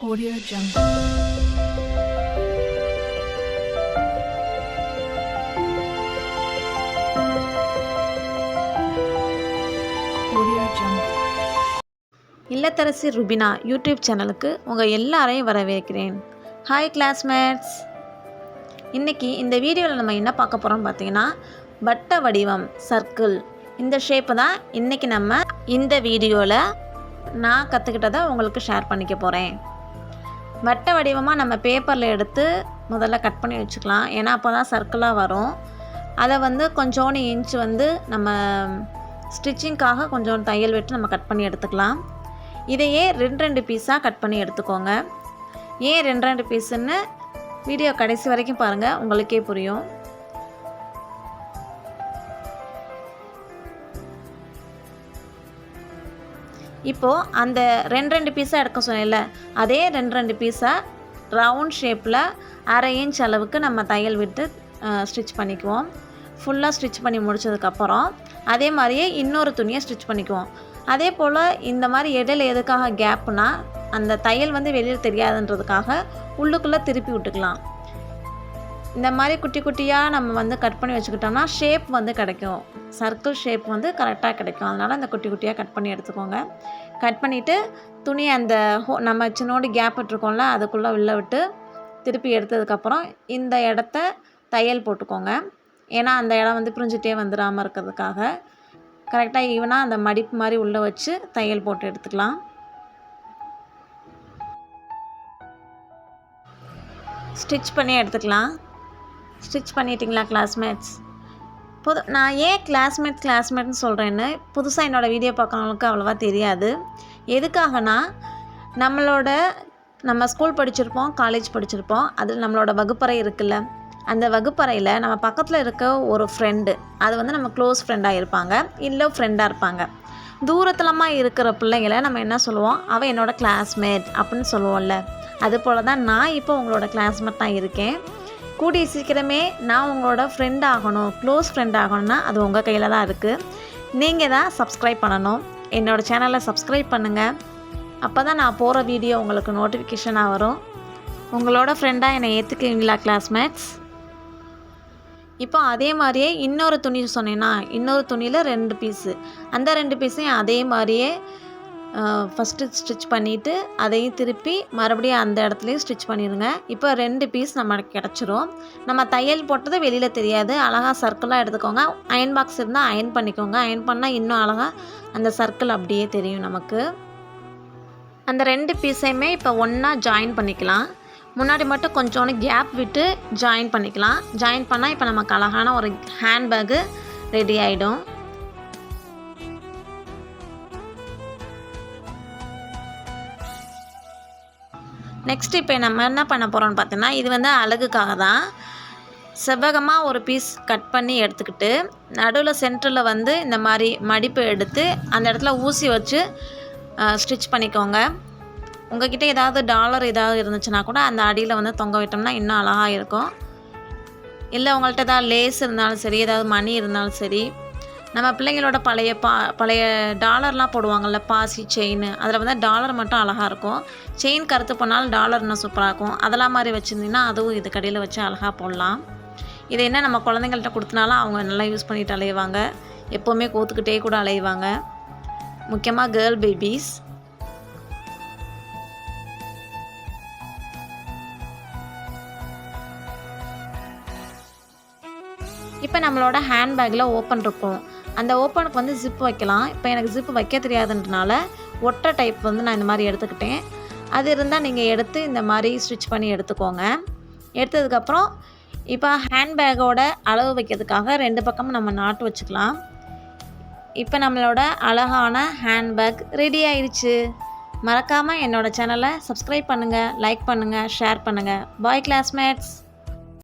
Audio Jungle. இல்லத்தரசி Rubina YouTube சேனலுக்கு உங்கள் எல்லாரையும் வரவேற்கிறேன். ஹாய் கிளாஸ்மேட்ஸ் இன்றைக்கி இந்த வீடியோவில் நம்ம என்ன பார்க்க போகிறோம் பார்த்தீங்கன்னா வட்ட வடிவம் சர்க்கிள் இந்த ஷேப்பு தான் இன்றைக்கி நம்ம இந்த வீடியோவில் நான் கற்றுக்கிட்டதை உங்களுக்கு ஷேர் பண்ணிக்க போகிறேன் வட்ட வடிவமாக நம்ம பேப்பரில் எடுத்து முதல்ல கட் பண்ணி வச்சுக்கலாம். ஏன்னா அப்போ தான் சர்க்கிளாக வரும். அதை வந்து கொஞ்சோண்டு இன்ச் வந்து நம்ம ஸ்டிச்சிங்க்காக கொஞ்சம் தையல் விட்டு நம்ம கட் பண்ணி எடுத்துக்கலாம். இதையே ரெண்டு ரெண்டு பீஸாக கட் பண்ணி எடுத்துக்கோங்க. ஏன் ரெண்டு ரெண்டு பீஸுன்னு வீடியோ கடைசி வரைக்கும் பாருங்கள் உங்களுக்கே புரியும். இப்போது அந்த ரெண்டு ரெண்டு பீஸாக எடுக்க சொன்னேன்ல அதே ரெண்டு ரெண்டு பீஸாக ரவுண்ட் ஷேப்பில் அரை இன்ச் அளவுக்கு நம்ம தையல் விட்டு ஸ்டிச் பண்ணிக்குவோம். ஃபுல்லாக ஸ்டிச் பண்ணி முடிச்சதுக்கப்புறம் அதே மாதிரியே இன்னொரு துணியை ஸ்டிச் பண்ணிக்குவோம். அதே போல் இந்த மாதிரி இடையில எதுக்காக கேப்னா அந்த தையல் வந்து வெளியில் தெரியாதுன்றதுக்காக உள்ளுக்குள்ளே திருப்பி விட்டுக்கலாம். இந்த மாதிரி குட்டி குட்டியாக நம்ம வந்து கட் பண்ணி வச்சுக்கிட்டோம்னா ஷேப் வந்து கிடைக்கும். சர்க்கிள் ஷேப் வந்து கரெக்டாக கிடைக்கும். அதனால் அந்த குட்டி குட்டியாக கட் பண்ணி எடுத்துக்கோங்க. கட் பண்ணிவிட்டு துணி அந்த ஹோ நம்ம சின்னோடு கேப் விட்டுருக்கோம்ல அதுக்குள்ளே உள்ள விட்டு திருப்பி எடுத்ததுக்கப்புறம் இந்த இடத்த தையல் போட்டுக்கோங்க. ஏன்னா அந்த இடம் வந்து பிரிஞ்சுட்டே வந்துடாமல் இருக்கிறதுக்காக. கரெக்டாக ஈவனாக அந்த மடிப்பு மாதிரி உள்ளே வச்சு தையல் போட்டு எடுத்துக்கலாம். ஸ்டிச் பண்ணி எடுத்துக்கலாம். ஸ்டிச் பண்ணிட்டீங்களா கிளாஸ்மேட்ஸ் புது நான் ஏன் கிளாஸ்மேட் கிளாஸ்மேட்னு சொல்கிறேன்னு புதுசாக என்னோடய வீடியோ பார்க்குறவங்களுக்கு அவ்வளோவா தெரியாது. எதுக்காகனா நம்மளோட நம்ம ஸ்கூல் படிச்சிருப்போம் காலேஜ் படிச்சிருப்போம் அதில் நம்மளோட வகுப்பறை இருக்குல்ல அந்த வகுப்பறையில் நம்ம பக்கத்தில் இருக்க ஒரு ஃப்ரெண்டு அது வந்து நம்ம க்ளோஸ் ஃப்ரெண்டாக இருப்பாங்க இல்லை ஃப்ரெண்டாக இருப்பாங்க. தூரத்துலமா இருக்கிற பிள்ளைங்களை நம்ம என்ன சொல்லுவோம்? அவள் என்னோடய கிளாஸ்மேட் அப்படின்னு சொல்லுவோம்ல. அது போல் தான் நான் இப்போ உங்களோட கிளாஸ்மேட் தான் இருக்கேன். கூடிய சீக்கிரமே நான் உங்களோட ஃப்ரெண்ட் ஆகணும் க்ளோஸ் ஃப்ரெண்ட் ஆகணும்னா அது உங்கள் கையில் தான் இருக்குது நீங்கள் தான் சப்ஸ்கிரைப் பண்ணணும். என்னோடய சேனலை சப்ஸ்கிரைப் பண்ணுங்கள் அப்போ தான் நான் போகிற வீடியோ உங்களுக்கு நோட்டிஃபிகேஷனாக வரும். உங்களோட ஃப்ரெண்டாக என்னை ஏற்றுக்குவீங்களா கிளாஸ்மேட்ஸ் இப்போ அதே மாதிரியே இன்னொரு துணி சொன்னேன்னா இன்னொரு துணியில் ரெண்டு பீஸு அந்த ரெண்டு பீஸையும் அதே மாதிரியே ஃபஸ்ட்டு ஸ்டிச் பண்ணிவிட்டு அதையும் திருப்பி மறுபடியும் அந்த இடத்துலையும் ஸ்டிச் பண்ணிடுங்க இப்போ ரெண்டு பீஸ் நமக்கு கிடச்சிரும். நம்ம தையல் போட்டது வெளியில் தெரியாது. அழகாக சர்க்கிளாக எடுத்துக்கோங்க. அயன் பாக்ஸ் இருந்தால் அயன் பண்ணிக்கோங்க. அயன் பண்ணால் இன்னும் அழகாக அந்த சர்க்கிள் அப்படியே தெரியும் நமக்கு. அந்த ரெண்டு பீஸையுமே இப்போ ஒன்றா ஜாயின் பண்ணிக்கலாம். முன்னாடி மட்டும் கொஞ்சோண்டு கேப் விட்டு ஜாயின் பண்ணிக்கலாம். ஜாயின் பண்ணால் இப்போ நமக்கு அழகான ஒரு ஹேண்ட்பேக்கு ரெடி ஆகிடும் நெக்ஸ்ட் இப்போ நம்ம என்ன பண்ண போகிறோம்னு பார்த்தீங்கன்னா இது வந்து அழகுக்காக தான். செவ்வகமாக ஒரு பீஸ் கட் பண்ணி எடுத்துக்கிட்டு நடுவில் சென்டரில் வந்து இந்த மாதிரி மடிப்பு எடுத்து அந்த இடத்துல ஊசி வச்சு ஸ்டிச் பண்ணிக்கோங்க. உங்ககிட்ட ஏதாவது டாலர் ஏதாவது இருந்துச்சுன்னா கூட அந்த அடியில் வந்து தொங்க விட்டோம்னா இன்னும் அழகாக இருக்கும். இல்லை உங்கள்கிட்ட ஏதாவது லேஸ் இருந்தாலும் சரி ஏதாவது மணி இருந்தாலும் சரி நம்ம பிள்ளைங்களோட பழைய பா பழைய டாலர்லாம் போடுவாங்கள்ல பாசி செயின் அதில் வந்து டாலர் மட்டும் அழகாக இருக்கும். செயின் கருத்து போனாலும் டாலர் இன்னும் சூப்பராக இருக்கும். அதெல்லாம் மாதிரி வச்சுருந்தீங்கன்னா அதுவும் இது கடையில் வச்சு அழகாக போடலாம். இது என்ன நம்ம குழந்தைங்கள்ட்ட கொடுத்தனாலும் அவங்க நல்லா யூஸ் பண்ணிட்டு அலையுவாங்க எப்போவுமே கோத்துக்கிட்டே கூட அலையுவாங்க முக்கியமாக கேர்ள் பேபிஸ் இப்போ நம்மளோட ஹேண்ட்பேக்கில் ஓப்பன் இருக்கும். அந்த ஓப்பனுக்கு வந்து ஜிப் வைக்கலாம். இப்போ எனக்கு ஜிப் வைக்க தெரியாதுன்றனால ஒட்டை டைப் வந்து நான் இந்த மாதிரி எடுத்துக்கிட்டேன். அது இருந்தால் நீங்கள் எடுத்து இந்த மாதிரி ஸ்டிச் பண்ணி எடுத்துக்கோங்க. எடுத்ததுக்கப்புறம் இப்போ ஹேண்ட்பேக்கோட அளவு வைக்கிறதுக்காக ரெண்டு பக்கமும் நம்ம நாட்டு வச்சுக்கலாம். இப்போ நம்மளோட அழகான ஹேண்ட்பேக் ரெடி ஆயிடுச்சு மறக்காமல் என்னோடய சேனலை சப்ஸ்கிரைப் பண்ணுங்கள் லைக் பண்ணுங்கள் ஷேர் பண்ணுங்கள் பாய் கிளாஸ்மேட்ஸ்